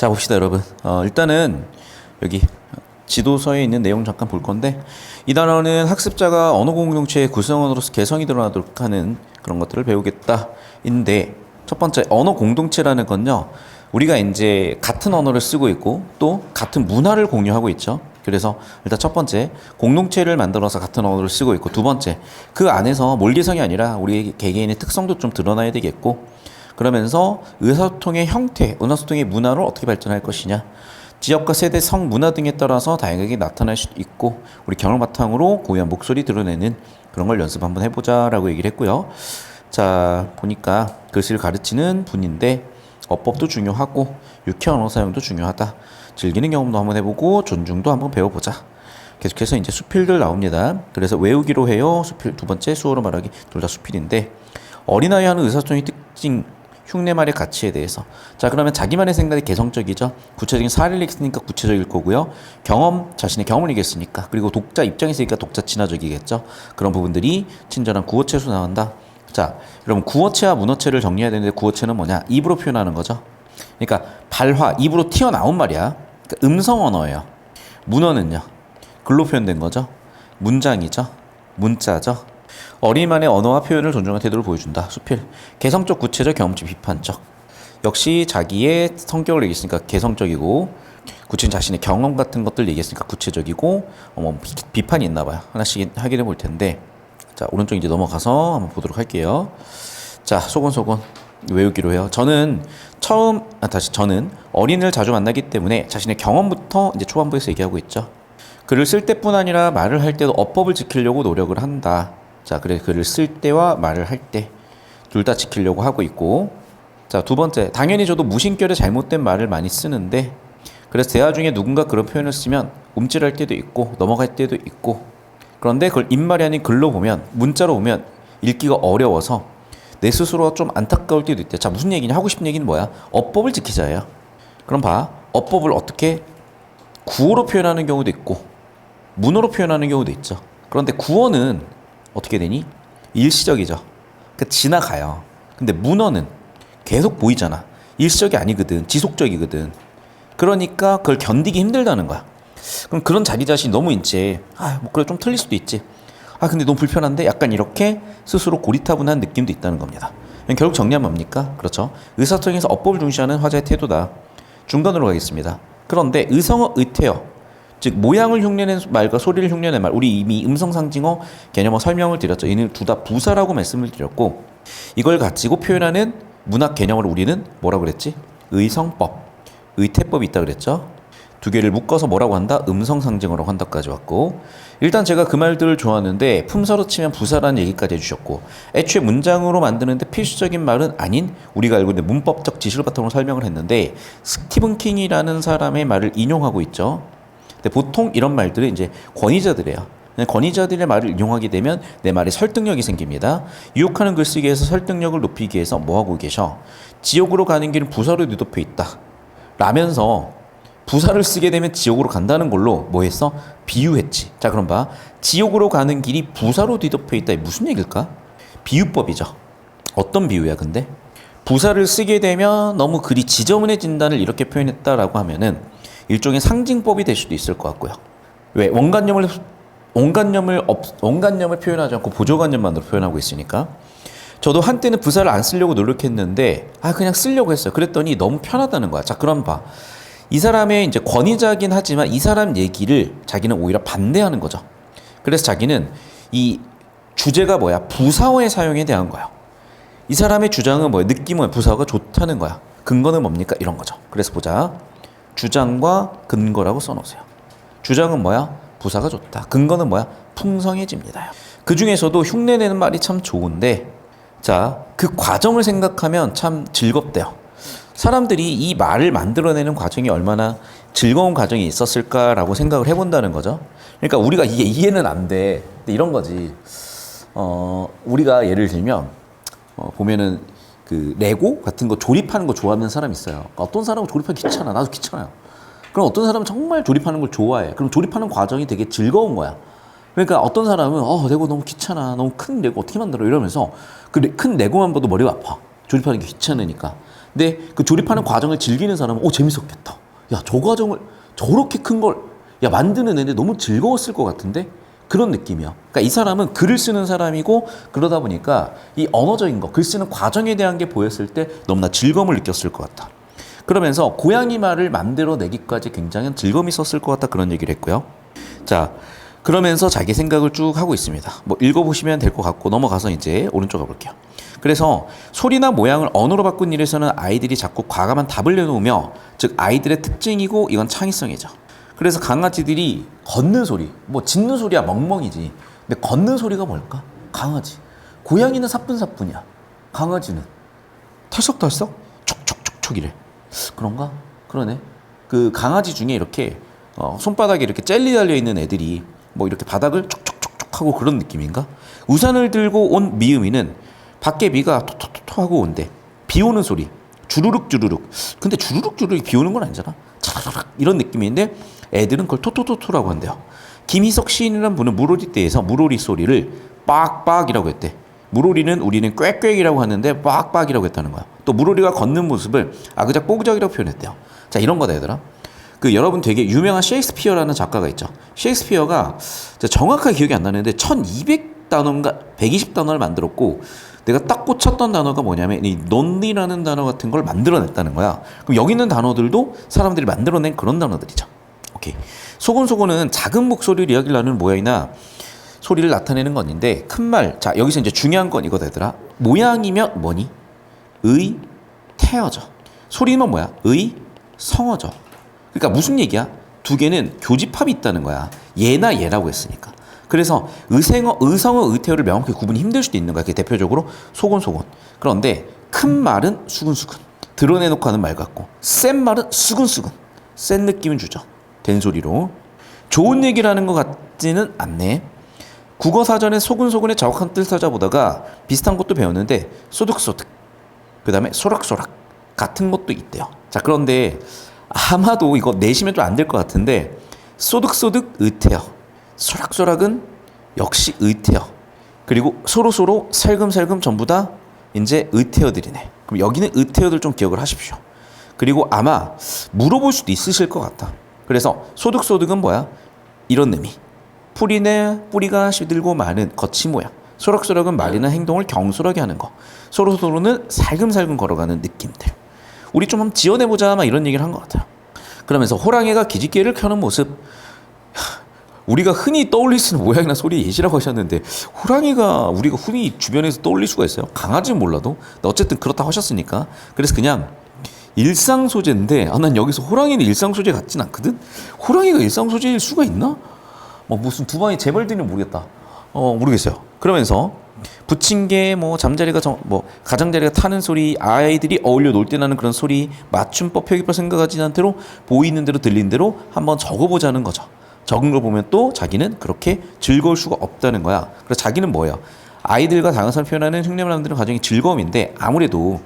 자 봅시다 여러분. 어, 일단은 여기 지도서에 있는 내용 잠깐 볼 건데 이 단어는 학습자가 언어 공동체의 구성원으로서 개성이 드러나도록 하는 그런 것들을 배우겠다인데 첫 번째 언어 공동체라는 건요 우리가 이제 같은 언어를 쓰고 있고 또 같은 문화를 공유하고 있죠. 그래서 일단 첫 번째 공동체를 만들어서 같은 언어를 쓰고 있고 두 번째 그 안에서 몰개성이 아니라 우리 개개인의 특성도 좀 드러나야 되겠고 그러면서 의사소통의 형태, 의사소통의 문화를 어떻게 발전할 것이냐 지역과 세대, 성, 문화 등에 따라서 다양하게 나타날 수 있고 우리 경험 바탕으로 고유한 목소리 드러내는 그런 걸 연습 한번 해보자라고 얘기를 했고요. 자 보니까 글씨를 가르치는 분인데 어법도 중요하고 유쾌한 언어 사용도 중요하다. 즐기는 경험도 한번 해보고 존중도 한번 배워보자. 계속해서 이제 수필들 나옵니다. 그래서 외우기로 해요. 수필 두 번째 수어로 말하기 둘 다 수필인데 어린아이 하는 의사소통의 특징 흉내말의 가치에 대해서. 자 그러면 자기만의 생각이 개성적이죠? 구체적인 사례를 읽으니까 구체적일 거고요. 경험 자신의 경험을 얘기했으니까. 그리고 독자 입장에서 있으니까 독자 친화적이겠죠? 그런 부분들이 친절한 구어체수 나온다. 자 여러분 구어체와 문어체를 정리해야 되는데 구어체는 뭐냐? 입으로 표현하는 거죠. 그러니까 발화 입으로 튀어나온 말이야. 그러니까 음성 언어예요. 문어는요? 글로 표현된 거죠? 문장이죠? 문자죠 어린이만의 언어와 표현을 존중하는 태도를 보여준다. 수필. 개성적, 구체적, 경험적, 비판적. 역시 자기의 성격을 얘기했으니까 개성적이고 구체적인 자신의 경험 같은 것들 얘기했으니까 구체적이고 어, 뭐 비- 비판이 있나 봐요. 하나씩 확인해 볼 텐데 자 오른쪽 이제 넘어가서 한번 보도록 할게요. 자 소곤소곤 외우기로 해요. 저는 처음 아 다시 저는 어린이를 자주 만나기 때문에 자신의 경험부터 이제 초반부에서 얘기하고 있죠. 글을 쓸 때뿐 아니라 말을 할 때도 어법을 지키려고 노력을 한다. 자, 그래 글을 쓸 때와 말을 할 때 둘 다 지키려고 하고 있고. 자, 두 번째. 당연히 저도 무심결에 잘못된 말을 많이 쓰는데 그래서 대화 중에 누군가 그런 표현을 쓰면 움찔할 때도 있고 넘어갈 때도 있고 그런데 그걸 입말이 아닌 글로 보면 문자로 보면 읽기가 어려워서 내 스스로가 좀 안타까울 때도 있대. 자, 무슨 얘기냐? 하고 싶은 얘기는 뭐야? 어법을 지키자예요. 그럼 봐. 어법을 어떻게 구어로 표현하는 경우도 있고 문어로 표현하는 경우도 있죠. 그런데 구어는 어떻게 되니? 일시적이죠. 그 지나가요. 근데 문어는 계속 보이잖아. 일시적이 아니거든. 지속적이거든. 그러니까 그걸 견디기 힘들다는 거야. 그럼 그런 자기 자신이 너무 이제 아, 뭐 그래 좀 틀릴 수도 있지. 아, 근데 너무 불편한데 약간 이렇게 스스로 고리타분한 느낌도 있다는 겁니다. 결국 정리하면 뭡니까? 그렇죠. 의사소통에서 어법을 중시하는 화자의 태도다. 중간으로 가겠습니다. 그런데 의성어 의태어 즉 모양을 흉내낸 말과 소리를 흉내낸 말 우리 이미 음성 상징어 개념어 설명을 드렸죠. 이는 둘 다 부사라고 말씀을 드렸고 이걸 가지고 표현하는 문학 개념을 우리는 뭐라고 그랬지? 의성법, 의태법이 있다 그랬죠. 두 개를 묶어서 뭐라고 한다? 음성 상징어라고 한다까지 왔고 일단 제가 그 말들을 좋아하는데 품사로 치면 부사라는 얘기까지 해주셨고 애초에 문장으로 만드는데 필수적인 말은 아닌 우리가 알고 있는 문법적 지식을 바탕으로 설명을 했는데 스티븐 킹이라는 사람의 말을 인용하고 있죠. 근데 보통 이런 말들은 이제 권위자들이에요. 권위자들의 말을 인용하게 되면 내 말에 설득력이 생깁니다. 유혹하는 글쓰기에서 설득력을 높이기 위해서 뭐 하고 계셔? 지옥으로 가는 길은 부사로 뒤덮여 있다. 라면서 부사를 쓰게 되면 지옥으로 간다는 걸로 뭐 했어? 비유했지. 자, 그럼 봐. 지옥으로 가는 길이 부사로 뒤덮여 있다. 무슨 얘기일까? 비유법이죠. 어떤 비유야, 근데? 부사를 쓰게 되면 너무 글이 지저분해진다를 이렇게 표현했다라고 하면은 일종의 상징법이 될 수도 있을 것 같고요. 왜? 원관념을 원관념을 없, 원관념을 표현하지 않고 보조관념만으로 표현하고 있으니까. 저도 한때는 부사를 안 쓰려고 노력했는데 아 그냥 쓰려고 했어요. 그랬더니 너무 편하다는 거야. 자, 그럼 봐. 이 사람의 이제 권위자긴 하지만 이 사람 얘기를 자기는 오히려 반대하는 거죠. 그래서 자기는 이 주제가 뭐야? 부사어의 사용에 대한 거야. 이 사람의 주장은 뭐야? 느낌은 부사어가 좋다는 거야. 근거는 뭡니까? 이런 거죠. 그래서 보자. 주장과 근거라고 써놓으세요. 주장은 뭐야? 부사가 좋다. 근거는 뭐야? 풍성해집니다. 그 중에서도 흉내내는 말이 참 좋은데, 자, 그 과정을 생각하면 참 즐겁대요. 사람들이 이 말을 만들어내는 과정이 얼마나 즐거운 과정이 있었을까라고 생각을 해본다는 거죠. 그러니까 우리가 이게 이해는 안 돼. 근데 이런 거지. 어, 우리가 예를 들면, 어, 보면은 그 레고 같은 거 조립하는 거 좋아하는 사람 있어요. 그러니까 어떤 사람은 조립하기 귀찮아. 나도 귀찮아요. 그럼 어떤 사람은 정말 조립하는 걸 좋아해. 그럼 조립하는 과정이 되게 즐거운 거야. 그러니까 어떤 사람은 어 레고 너무 귀찮아. 너무 큰 레고 어떻게 만들어 이러면서 그 큰 레고만 봐도 머리가 아파. 조립하는 게 귀찮으니까. 근데 그 조립하는 과정을 즐기는 사람은 오 재밌었겠다. 야 저 과정을 저렇게 큰 걸 야 만드는 애들 너무 즐거웠을 것 같은데 그런 느낌이야. 그러니까 이 사람은 글을 쓰는 사람이고 그러다 보니까 이 언어적인 거, 글 쓰는 과정에 대한 게 보였을 때 너무나 즐거움을 느꼈을 것 같다. 그러면서 고양이 말을 만들어내기까지 굉장히 즐거움이 있었을 것 같다 그런 얘기를 했고요. 자, 그러면서 자기 생각을 쭉 하고 있습니다. 뭐 읽어보시면 될 것 같고 넘어가서 이제 오른쪽 가볼게요. 그래서 소리나 모양을 언어로 바꾼 일에서는 아이들이 자꾸 과감한 답을 내놓으며 즉 아이들의 특징이고 이건 창의성이죠. 그래서 강아지들이 걷는 소리, 뭐 짖는 소리야 멍멍이지. 근데 걷는 소리가 뭘까? 강아지. 고양이는 사뿐사뿐이야. 강아지는 털썩털썩 촉촉촉촉 이래. 그런가? 그러네. 그 강아지 중에 이렇게 어, 손바닥에 이렇게 젤리 달려 있는 애들이 뭐 이렇게 바닥을 촉촉촉촉 하고 그런 느낌인가? 우산을 들고 온 미음이는 밖에 비가 토토토토 하고 온대. 비 오는 소리. 주르륵 주르륵. 근데 주르륵 주르륵 비 오는 건 아니잖아. 차라락 이런 느낌인데 애들은 그걸 토토토토라고 한대요. 김희석 시인이라는 분은 물오리 떼에서 물오리 소리를 빡빡이라고 했대. 물오리는 우리는 꽥꽥이라고 하는데 빡빡이라고 했다는 거야. 또 물오리가 걷는 모습을 아그작 뽀그작이라고 표현했대요. 자 이런 거다 얘들아. 그 여러분 되게 유명한 셰익스피어라는 작가가 있죠. 셰익스피어가 정확하게 기억이 안 나는데 1200단어인가 120단어를 만들었고 내가 딱 꽂혔던 단어가 뭐냐면 이 논리라는 단어 같은 걸 만들어냈다는 거야. 그럼 여기 있는 단어들도 사람들이 만들어낸 그런 단어들이죠. 오케이. 소곤소곤은 작은 목소리를 이야기를 나누는 모양이나 소리를 나타내는 건인데 큰 말. 자 여기서 이제 중요한 건 이거 되더라. 모양이면 뭐니? 의 태어져. 소리는 뭐야? 의 성어져. 그러니까 무슨 얘기야? 두 개는 교집합이 있다는 거야. 얘나 얘라고 했으니까. 그래서 의생어, 의성어, 의태어를 명확히 구분이 힘들 수도 있는 거야. 그게 대표적으로 소곤소곤. 그런데 큰 말은 수근수근. 드러내놓고 하는 말 같고 센 말은 수근수근. 센 느낌을 주죠. 된소리로. 좋은 얘기를 하는 것 같지는 않네. 국어 사전에 소근소근의 정확한 뜻 찾아보다가 비슷한 것도 배웠는데 소득소득. 그 다음에 소락소락 같은 것도 있대요. 자 그런데 아마도 이거 내시면 좀 안 될 것 같은데 소득소득 의태어 소락소락은 역시 의태어 그리고 서로서로 살금살금 전부 다 이제 의태어들이네. 그럼 여기는 의태어들 좀 기억을 하십시오. 그리고 아마 물어볼 수도 있으실 것 같다. 그래서 소득소득은 뭐야? 이런 의미. 풀이네 뿌리가 시들고 많은 거친 모양. 소락소락은 말이나 행동을 경솔하게 하는 거. 서로서로는 살금살금 걸어가는 느낌들. 우리 좀 한번 지어내보자 막 이런 얘기를 한 것 같아요. 그러면서 호랑이가 기지개를 켜는 모습. 하, 우리가 흔히 떠올릴 수 있는 모양이나 소리 예시라고 하셨는데 호랑이가 우리가 흔히 주변에서 떠올릴 수가 있어요. 강아지는 몰라도 어쨌든 그렇다 하셨으니까 그래서 그냥 일상 소재인데 아, 난 여기서 호랑이는 일상 소재 같진 않거든. 호랑이가 일상 소재일 수가 있나? 뭐 무슨 두 방에 재벌들은 모르겠다. 어 모르겠어요. 그러면서 부침개 뭐 잠자리가 정, 뭐 가장자리가 타는 소리 아이들이 어울려 놀 때 나는 그런 소리 맞춤법 표기법 생각하지 않은 대로 보이는 대로 들리는 대로 한번 적어보자는 거죠. 적은 걸 보면 또 자기는 그렇게 즐거울 수가 없다는 거야. 그래서 자기는 뭐예요? 아이들과 다른 사람 표현하는 흉내를 만드는 과정이 즐거움인데 아무래도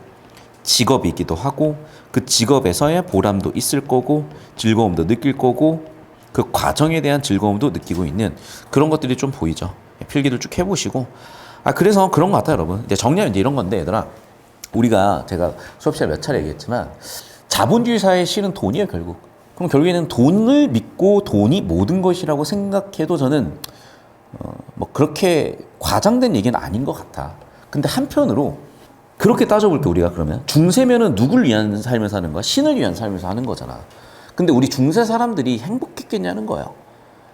직업이기도 하고 그 직업에서의 보람도 있을 거고 즐거움도 느낄 거고 그 과정에 대한 즐거움도 느끼고 있는 그런 것들이 좀 보이죠. 필기를 쭉 해보시고 아 그래서 그런 것 같아요, 여러분. 이제 정리하면 이제 이런 건데 얘들아 우리가 제가 수업 시간에 몇 차례 얘기했지만 자본주의 사회의 실은 돈이에요, 결국. 그럼 결국에는 돈을 믿고 돈이 모든 것이라고 생각해도 저는 어, 뭐 그렇게 과장된 얘기는 아닌 것 같아. 근데 한편으로 그렇게 따져볼게 우리가 그러면 중세면은 누굴 위한 삶을 사는 거야? 신을 위한 삶을 사는 거잖아. 근데 우리 중세 사람들이 행복했겠냐는 거예요.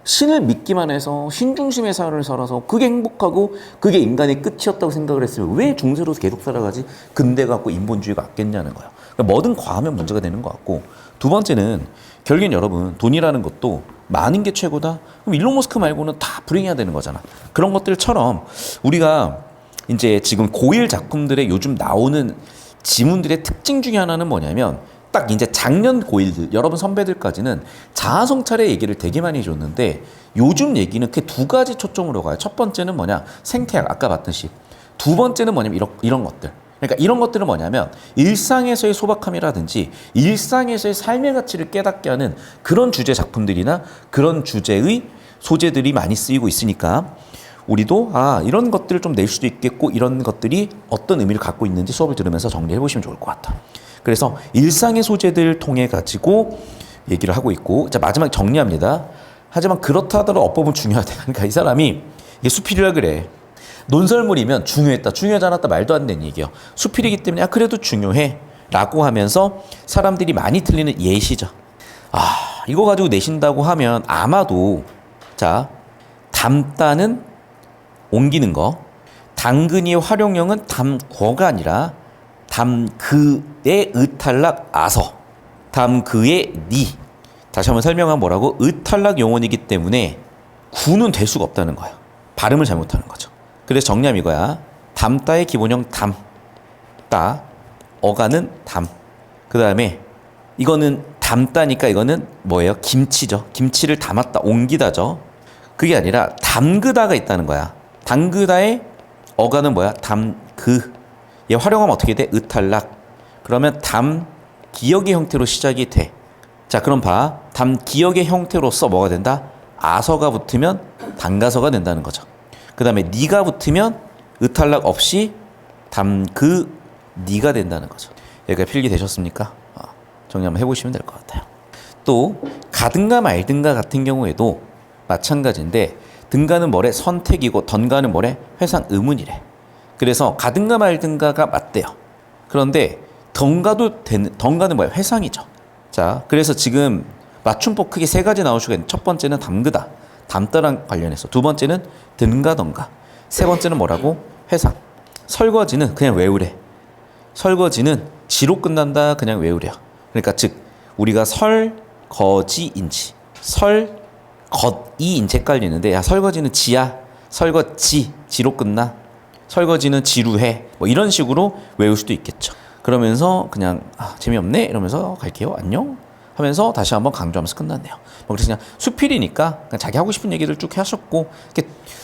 신을 믿기만 해서 신 중심의 삶을 살아서 그게 행복하고 그게 인간의 끝이었다고 생각을 했으면 왜 중세로 계속 살아가지 근대 갖고 인본주의가 낫겠냐는 거예요. 그러니까 뭐든 과하면 문제가 되는 것 같고 두 번째는 결국엔 여러분 돈이라는 것도 많은 게 최고다. 그럼 일론 머스크 말고는 다 불행해야 되는 거잖아. 그런 것들처럼 우리가 이제 지금 고일 작품들에 요즘 나오는 지문들의 특징 중에 하나는 뭐냐면 딱 이제 작년 고일들 여러분 선배들까지는 자아성찰의 얘기를 되게 많이 해줬는데 요즘 얘기는 그 두 가지 초점으로 가요. 첫 번째는 뭐냐 생태학 아까 봤듯이 두 번째는 뭐냐면 이런 이런 것들. 그러니까 이런 것들은 뭐냐면 일상에서의 소박함이라든지 일상에서의 삶의 가치를 깨닫게 하는 그런 주제 작품들이나 그런 주제의 소재들이 많이 쓰이고 있으니까 우리도 아 이런 것들을 좀 낼 수도 있겠고 이런 것들이 어떤 의미를 갖고 있는지 수업을 들으면서 정리해 보시면 좋을 것 같아. 그래서 일상의 소재들을 통해 가지고 얘기를 하고 있고 자 마지막 정리합니다. 하지만 그렇다 하더라도 어법은 중요하다. 그러니까 이 사람이 이게 수필이라 그래. 논설물이면 중요했다, 중요하지 않았다 말도 안 되는 얘기예요. 수필이기 때문에 아 그래도 중요해 라고 하면서 사람들이 많이 틀리는 예시죠. 아 이거 가지고 내신다고 하면 아마도 자 담다는 옮기는 거, 당근이의 활용형은 담거가 아니라 담그의 의탈락 아서, 담그의 니. 다시 한번 설명하면 뭐라고? 의탈락 용언이기 때문에 구는 될 수가 없다는 거야. 발음을 잘못하는 거죠. 그래서 정리함 이거야. 담다의 기본형 담, 따, 어가는 담. 그 다음에 이거는 담다니까 이거는 뭐예요? 김치죠. 김치를 담았다, 옮기다죠. 그게 아니라 담그다가 있다는 거야. 담그다의 어가는 뭐야? 담그. 얘 활용하면 어떻게 돼? 의탈락. 그러면 담 기억의 형태로 시작이 돼. 자, 그럼 봐. 담 기억의 형태로서 뭐가 된다? 아서가 붙으면 단가서가 된다는 거죠. 그 다음에 니가 붙으면 의탈락 없이 담그 니가 된다는 거죠. 여기가 필기 되셨습니까? 어, 정리 한번 해보시면 될 것 같아요. 또 가든가 말든가 같은 경우에도 마찬가지인데 등가는 뭐래? 선택이고 던가는 뭐래? 회상 의문이래. 그래서 가든가 말든가가 맞대요. 그런데 던가도 되는 던가는 뭐야? 회상이죠. 자 그래서 지금 맞춤법 크게 세 가지 나올 수가 있는 첫 번째는 담그다. 담다랑 관련해서. 두 번째는 든가 던가. 세 번째는 뭐라고? 회상. 설거지는 그냥 외우래. 설거지는 지로 끝난다. 그냥 외우려 그러니까 즉 우리가 설거지인지. 설 겉이 인체 헷갈리는데 야 설거지는 지야? 설거지 지로 끝나? 설거지는 지루해? 뭐 이런 식으로 외울 수도 있겠죠. 그러면서 그냥 아, 재미없네? 이러면서 갈게요. 안녕? 하면서 다시 한번 강조하면서 끝났네요. 뭐 그래서 그냥 수필이니까 그냥 자기 하고 싶은 얘기를 쭉 하셨고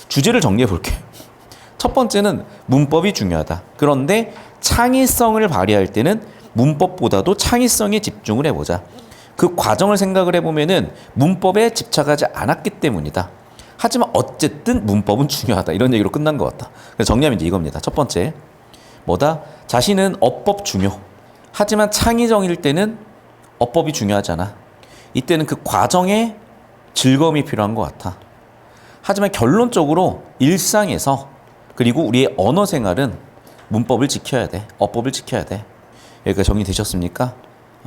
주제를 정리해 볼게요. 첫 번째는 문법이 중요하다. 그런데 창의성을 발휘할 때는 문법보다도 창의성에 집중을 해보자 그 과정을 생각을 해보면은 문법에 집착하지 않았기 때문이다. 하지만 어쨌든 문법은 중요하다. 이런 얘기로 끝난 것 같다. 그래서 정리하면 이제 이겁니다. 첫 번째, 뭐다? 자신은 어법 중요. 하지만 창의적일 때는 어법이 중요하잖아. 이때는 그 과정에 즐거움이 필요한 것 같아. 하지만 결론적으로 일상에서 그리고 우리의 언어 생활은 문법을 지켜야 돼. 어법을 지켜야 돼. 여기까지 정리되셨습니까?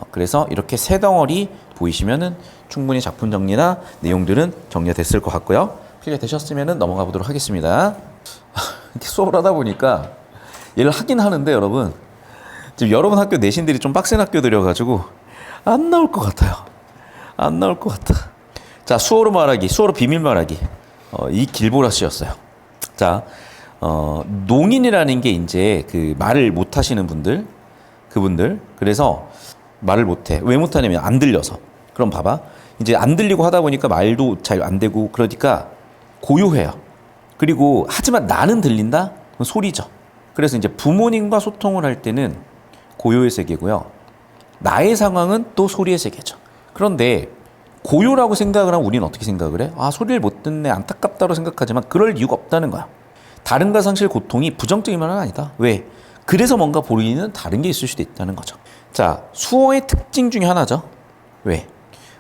어, 그래서 이렇게 세 덩어리 보이시면은 충분히 작품 정리나 내용들은 정리가 됐을 것 같고요. 필요가 되셨으면은 넘어가 보도록 하겠습니다. 수업을 하다 보니까 얘를 하긴 하는데 여러분 지금 여러분 학교 내신들이 좀 빡센 학교들이어가지고 안 나올 것 같아요. 안 나올 것 같아. 자 수어로 말하기, 수어로 비밀 말하기. 어, 이 길보라 씨였어요. 자 어, 농인이라는 게 이제 그 말을 못 하시는 분들 그분들 그래서 말을 못해. 왜 못하냐면 안 들려서. 그럼 봐봐. 이제 안 들리고 하다 보니까 말도 잘 안 되고 그러니까 고요해요. 그리고 하지만 나는 들린다? 그건 소리죠. 그래서 이제 부모님과 소통을 할 때는 고요의 세계고요. 나의 상황은 또 소리의 세계죠. 그런데 고요라고 생각을 하면 우리는 어떻게 생각을 해? 아, 소리를 못 듣네. 안타깝다고 생각하지만 그럴 이유가 없다는 거야. 다른 가상실 고통이 부정적인 말은 아니다. 왜? 그래서 뭔가 보이는 다른 게 있을 수도 있다는 거죠. 자, 수어의 특징 중에 하나죠. 왜?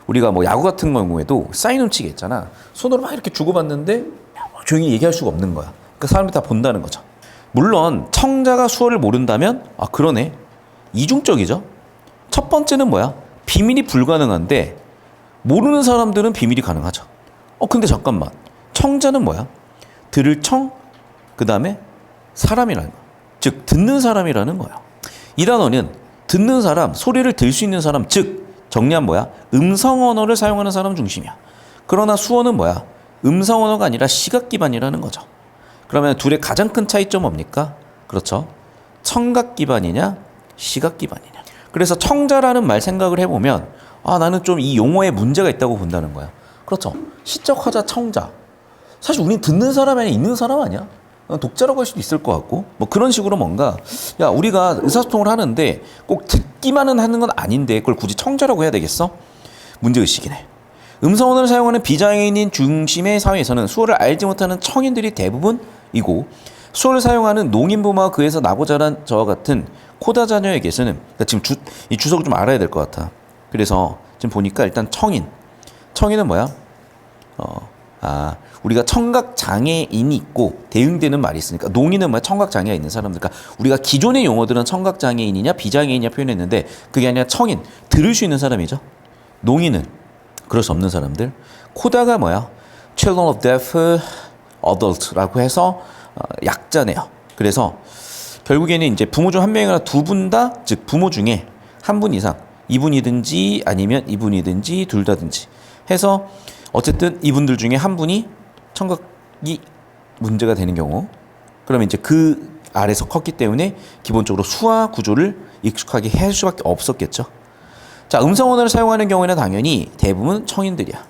우리가 뭐 야구 같은 경우에도 사인 훔치기 있잖아. 손으로 막 이렇게 주고받는데 조용히 얘기할 수가 없는 거야. 그 사람들이 다 본다는 거죠. 물론 청자가 수어를 모른다면 아 그러네 이중적이죠. 첫 번째는 뭐야? 비밀이 불가능한데 모르는 사람들은 비밀이 가능하죠. 어 근데 잠깐만 청자는 뭐야? 들을 청, 그 다음에 사람이라는 거. 즉 듣는 사람이라는 거야. 이 단어는 듣는 사람, 소리를 들 수 있는 사람, 즉 정리한 뭐야? 음성 언어를 사용하는 사람 중심이야. 그러나 수어는 뭐야? 음성 언어가 아니라 시각 기반이라는 거죠. 그러면 둘의 가장 큰 차이점 뭡니까? 그렇죠. 청각 기반이냐, 시각 기반이냐. 그래서 청자라는 말 생각을 해보면 아 나는 좀 이 용어에 문제가 있다고 본다는 거야. 그렇죠. 시적화자 청자. 사실 우린 듣는 사람이 아니라 있는 사람 아니야? 독자라고 할 수도 있을 것 같고 뭐 그런 식으로 뭔가 야 우리가 의사소통을 하는데 꼭 듣기만은 하는 건 아닌데 그걸 굳이 청자라고 해야 되겠어? 문제의식이네. 음성 언어를 사용하는 비장애인 중심의 사회에서는 수어를 알지 못하는 청인들이 대부분이고 수어를 사용하는 농인부모와 그에서 나고 자란 저와 같은 코다 자녀에게서는 그러니까 지금 주, 이 주석을 좀 알아야 될 것 같아. 그래서 지금 보니까 일단 청인. 청인은 뭐야? 어, 아, 우리가 청각 장애인이 있고 대응되는 말이 있으니까 농인은 뭐야? 청각 장애가 있는 사람들. 그러니까 우리가 기존의 용어들은 청각 장애인이냐 비장애인이냐 표현했는데 그게 아니라 청인, 들을 수 있는 사람이죠. 농인은 그럴 수 없는 사람들. 코다가 뭐야? Children of Deaf Adult라고 해서 어, 약자네요. 그래서 결국에는 이제 부모 중 한 명이나 두 분 다, 즉 부모 중에 한 분 이상, 이분이든지 아니면 이분이든지 둘 다든지 해서 어쨌든 이분들 중에 한 분이 청각이 문제가 되는 경우, 그러면 이제 그 아래서 컸기 때문에 기본적으로 수화 구조를 익숙하게 할 수밖에 없었겠죠. 자, 음성 언어를 사용하는 경우에는 당연히 대부분 청인들이야.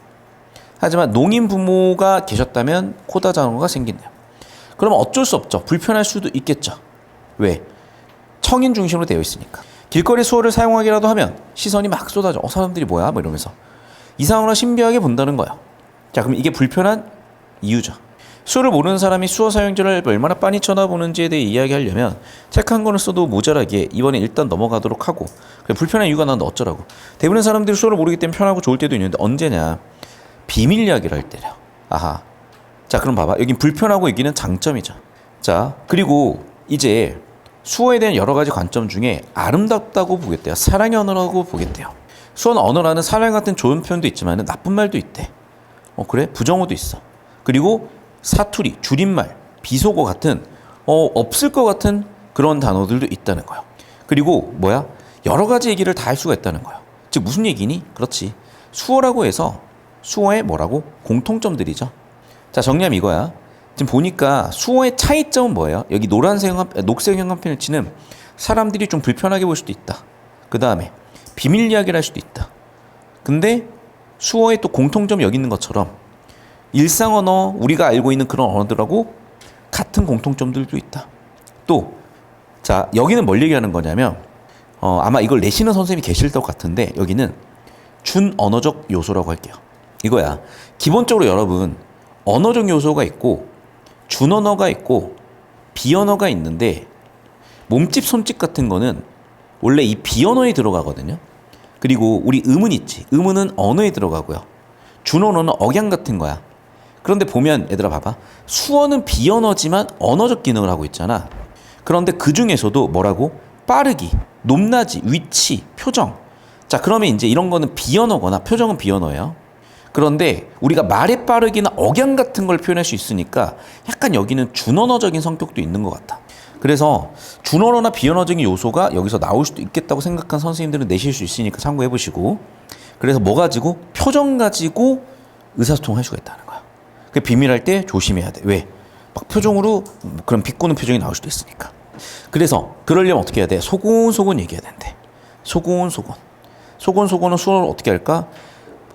하지만 농인 부모가 계셨다면 코다 장어가 생긴대요. 그러면 어쩔 수 없죠. 불편할 수도 있겠죠. 왜? 청인 중심으로 되어 있으니까. 길거리 수어를 사용하기라도 하면 시선이 막 쏟아져. 어, 사람들이 뭐야? 뭐 이러면서. 이상하거나 신비하게 본다는 거야. 자, 그럼 이게 불편한 이유죠. 수어를 모르는 사람이 수어 사용자를 얼마나 빤히 쳐다보는지에 대해 이야기하려면 책 한 권을 써도 모자라기에 이번에 일단 넘어가도록 하고 불편한 이유가 난 어쩌라고. 대부분의 사람들이 수어를 모르기 때문에 편하고 좋을 때도 있는데 언제냐. 비밀 이야기를 할 때려. 아하. 자, 그럼 봐봐. 여긴 불편하고 여기는 장점이죠. 자, 그리고 이제 수어에 대한 여러 가지 관점 중에 아름답다고 보겠대요. 사랑의 언어라고 보겠대요. 수어는 언어라는 사랑 같은 좋은 표현도 있지만 나쁜 말도 있대. 어, 그래? 부정어도 있어. 그리고 사투리, 줄임말, 비속어 같은 어, 없을 것 같은 그런 단어들도 있다는 거예요. 그리고 뭐야? 여러 가지 얘기를 다 할 수가 있다는 거예요. 즉 무슨 얘기니? 그렇지. 수어라고 해서 수어의 뭐라고? 공통점들이죠. 자, 정리하면 이거야. 지금 보니까 수어의 차이점은 뭐예요? 여기 노란색, 형- 녹색 형광펜을 치는 사람들이 좀 불편하게 볼 수도 있다. 그 다음에 비밀 이야기를 할 수도 있다. 근데 수어의 또 공통점이 여기 있는 것처럼 일상 언어, 우리가 알고 있는 그런 언어들하고 같은 공통점들도 있다. 또, 자, 여기는 뭘 얘기하는 거냐면, 어, 아마 이걸 내시는 선생님이 계실 것 같은데, 여기는 준 언어적 요소라고 할게요. 이거야. 기본적으로 여러분, 언어적 요소가 있고, 준 언어가 있고, 비언어가 있는데, 몸집, 손집 같은 거는 원래 이 비언어에 들어가거든요. 그리고 우리 음은 있지. 음은 언어에 들어가고요. 준 언어는 억양 같은 거야. 그런데 보면 얘들아 봐봐. 수어는 비언어지만 언어적 기능을 하고 있잖아. 그런데 그 중에서도 뭐라고? 빠르기, 높낮이, 위치, 표정. 자, 그러면 이제 이런 거는 비언어거나 표정은 비언어예요. 그런데 우리가 말의 빠르기나 억양 같은 걸 표현할 수 있으니까 약간 여기는 준언어적인 성격도 있는 것 같아. 그래서 준언어나 비언어적인 요소가 여기서 나올 수도 있겠다고 생각한 선생님들은 내실 수 있으니까 참고해 보시고 그래서 뭐 가지고 표정 가지고 의사소통 할 수가 있다는 거야. 그 비밀할 때 조심해야 돼. 왜? 막 표정으로 그런 비꼬는 표정이 나올 수도 있으니까. 그래서 그러려면 어떻게 해야 돼? 소곤소곤 얘기해야 된대. 소곤소곤. 소곤소곤은 수어를 어떻게 할까?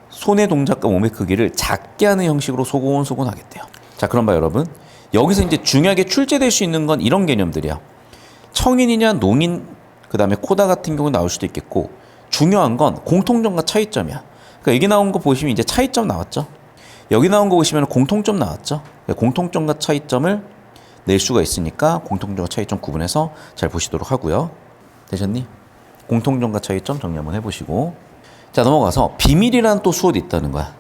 손의 동작과 몸의 크기를 작게 하는 형식으로 소곤소곤 하겠대요. 자, 그럼 봐 여러분. 여기서 이제 중요하게 출제될 수 있는 건 이런 개념들이야. 청인이냐 농인 그다음에 코다 같은 경우 나올 수도 있겠고 중요한 건 공통점과 차이점이야. 그러니까 여기 나온 거 보시면 이제 차이점 나왔죠. 여기 나온 거 보시면 공통점 나왔죠. 그러니까 공통점과 차이점을 낼 수가 있으니까 공통점과 차이점 구분해서 잘 보시도록 하고요. 되셨니? 공통점과 차이점 정리 한번 해보시고 자 넘어가서 비밀이라는 또 수어도 있다는 거야.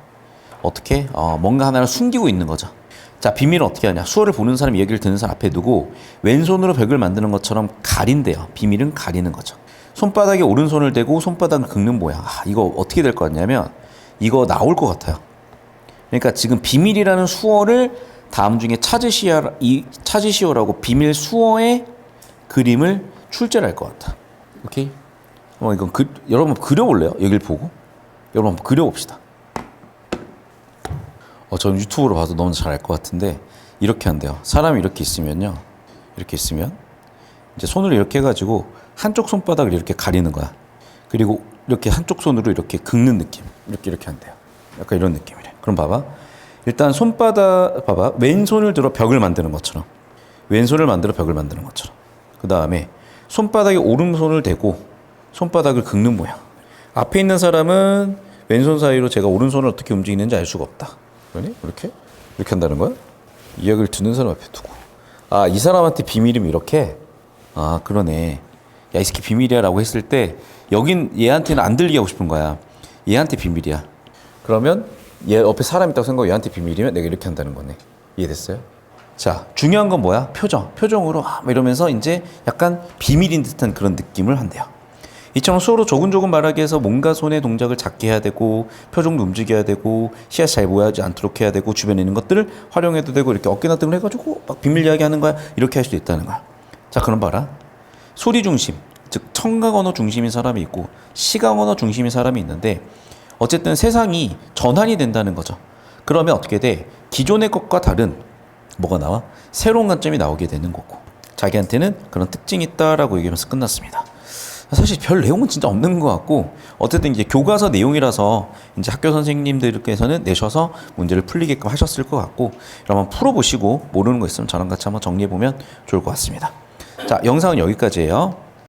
어떻게? 어, 뭔가 하나를 숨기고 있는 거죠. 자 비밀은 어떻게 하냐? 수어를 보는 사람, 얘기를 듣는 사람 앞에 두고 왼손으로 벽을 만드는 것처럼 가린대요. 비밀은 가리는 거죠. 손바닥에 오른손을 대고 손바닥을 긁는 모양. 아, 이거 어떻게 될 것 같냐면 이거 나올 것 같아요. 그러니까 지금 비밀이라는 수어를 다음 중에 찾으시오, 이, 찾으시오라고 비밀 수어의 그림을 출제를 할 것 같아. 오케이? 어, 이건 그, 여러분 그려볼래요? 여길 보고? 여러분 그려봅시다. 어, 저는 유튜브로 봐도 너무 잘 알 것 같은데 이렇게 한대요. 사람이 이렇게 있으면요. 이렇게 있으면 이제 손을 이렇게 해가지고 한쪽 손바닥을 이렇게 가리는 거야. 그리고 이렇게 한쪽 손으로 이렇게 긁는 느낌. 이렇게 이렇게 한대요. 약간 이런 느낌이래. 그럼 봐봐. 일단 손바닥 봐봐. 왼손을 들어 벽을 만드는 것처럼. 왼손을 만들어 벽을 만드는 것처럼. 그 다음에 손바닥에 오른손을 대고 손바닥을 긁는 모양. 앞에 있는 사람은 왼손 사이로 제가 오른손을 어떻게 움직이는지 알 수가 없다. 그러니? 이렇게? 이렇게 한다는 거야? 이야기를 듣는 사람 앞에 두고. 아, 이 사람한테 비밀이면 이렇게? 아, 그러네. 야, 이 새끼 비밀이야 라고 했을 때 여긴 얘한테는 안 들리게 하고 싶은 거야. 얘한테 비밀이야. 그러면 얘 옆에 사람 있다고 생각하고 얘한테 비밀이면 내가 이렇게 한다는 거네. 이해됐어요? 자, 중요한 건 뭐야? 표정. 표정으로 아, 뭐 이러면서 이제 약간 비밀인 듯한 그런 느낌을 한대요. 이처럼 수어로 조근조근 말하기 위해서 뭔가 손의 동작을 작게 해야 되고 표정도 움직여야 되고 시야 잘 보여하지 않도록 해야 되고 주변에 있는 것들을 활용해도 되고 이렇게 어깨나 등을 해가지고 막 비밀 이야기 하는 거야 이렇게 할 수도 있다는 거야. 자 그럼 봐라 소리 중심 즉 청각 언어 중심인 사람이 있고 시각 언어 중심인 사람이 있는데 어쨌든 세상이 전환이 된다는 거죠. 그러면 어떻게 돼? 기존의 것과 다른 뭐가 나와? 새로운 관점이 나오게 되는 거고 자기한테는 그런 특징이 있다라고 얘기하면서 끝났습니다. 사실 별 내용은 진짜 없는 것 같고 어쨌든 이제 교과서 내용이라서 이제 학교 선생님들께서는 내셔서 문제를 풀리게끔 하셨을 것 같고 한번 풀어보시고 모르는 거 있으면 저랑 같이 한번 정리해 보면 좋을 것 같습니다. 자 영상은 여기까지예요.